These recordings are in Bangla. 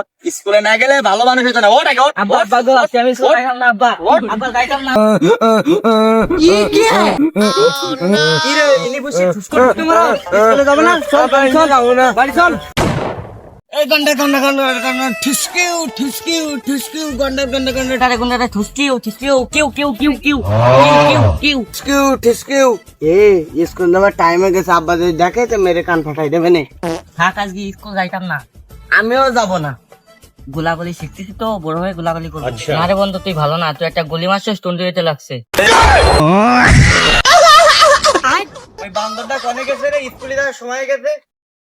ওঠ স্কুলে না গেলে ভালো মানুষ হতো না। ওঠ আগে ওঠ আব্বা আব্বা গো আজকে আমি স্কুলে যাইতাম না আব্বা। আব্বা যাইতাম না। কি? রে ইনি বসে ঠুস করে ঠুস স্কুলে যাব না চল চল যাব না বাড়ি চল। এই গন্ডা গন্ডা গন্ডা গন্ডা ঠুসকিউ ঠুসকিউ ঠুসকিউ গন্ডা গন্ডা গন্ডা টারে গন্ডা ঠুসকিউ ঠুসকিউ কিউ কিউ কিউ কিউ কিউ কিউ এ স্কুল যাওয়ার টাইমে গেছে আব্বা যদি দেখে তো মেরে কান ফাটাই দেবে নে। থাক আজকে স্কুল যাইতাম না। আমিও যাব না। গোলাগুলি শিখতেছি তো বড় হয়ে গোলাগুলি করব। না রে বন্ধু তুই ভালো না তুই একটা গুলি মারছিস দিতে লাগছে। ওই বান্দরটা কনে গেছে রে? স্কুলে যাওয়ার সময় গেছে।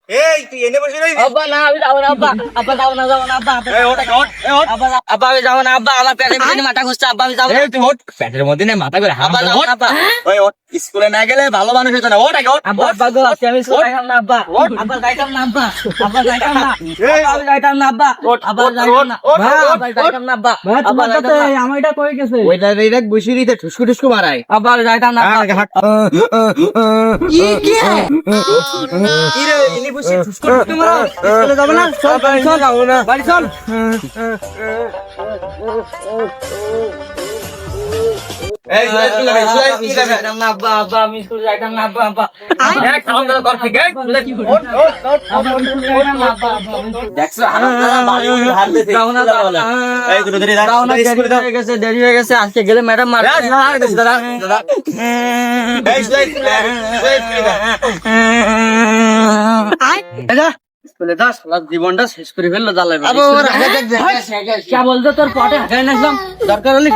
এই তুই এনে বসে রইবি? আব্বা না আমি যাব না আব্বা। আব্বা যাব না যাব না আব্বা। আব্বা এই ওঠ আগে এই ওঠ। আব্বা আব্বা আমি যাব না আব্বা। আমার পেটে পেটে মাথা ঘুরছে আব্বা আমি যাব এই তুই ওঠ। পেটের মধ্যে নে মাথা করে আব্বা যাব না আব্বা। ওই ওঠ। স্কুলে না গেলে ভালো মানুষ হতো না। ওঠ আগে ওঠ। আব্বা আব্বা গো আজকে আমি স্কুলে যাইতাম না আব্বা। আব্বা যাইতাম না আব্বা। আব্বা যাইতাম না। আব্বা যাইতাম না আব্বা। আব্বা যাইতাম না। আব্বা যাইতাম না আব্বা। আব্বা যাইতাম না। আমার এটা কই গেছে? ওইটা এই বসে দিতে ঠুসকু ঠুসকু মারাই আব্বা যাইতাম না আব্বা। কি রে ইনি বসে যাব না চল বাড়ি চল যাবে, না দাওয়া কর বাড়ি হয়ে হয়ে আজকে গেলে ম্যাডাম মার দাদা, জীবনটা শেষ করে ফেললো জ্বালায় কেবল যে তোর পটে হাঁটাই নাচলাম দরকার হলে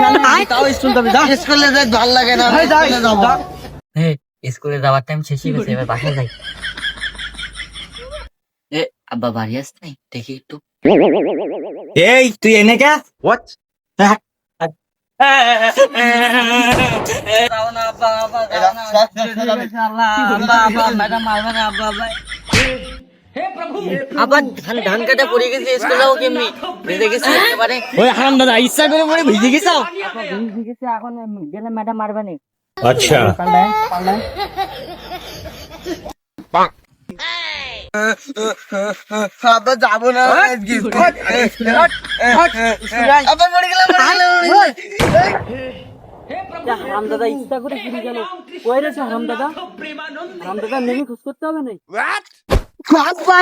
তাও স্কুল যাবি যা শেষ করলে ভাল লাগে না স্কুলে যাওয়ার টাইম শেষ হয়ে গেছে এবার বাসায় যাই এ আব্বা বাড়ি আস নাই দেখি একটু এই তুই এনে কে হোয়াট আব্বা আব্বা আব্বা আব্বা আব্বা আব্বা আব্বা আব্বা আব্বা আব্বা আব্বা আবার ধান ধান কাটা পড়ে গেছে স্কুল যাব কেমনি। ভিজে গেছে একেবারে। ওই হারাম দাদা ইচ্ছা করে পরে ভিজে গেছো? ভিজে গেছে এখন গেলে ম্যাডাম মারবে না। আচ্ছা। আব্বা যাব না আজকে। মরে গেলাম হারাম দাদা ইচ্ছা করে ফিরে গেল। কই রেছে হারাম দাদা? নেমে খুশ করতে হবে না? আব্বা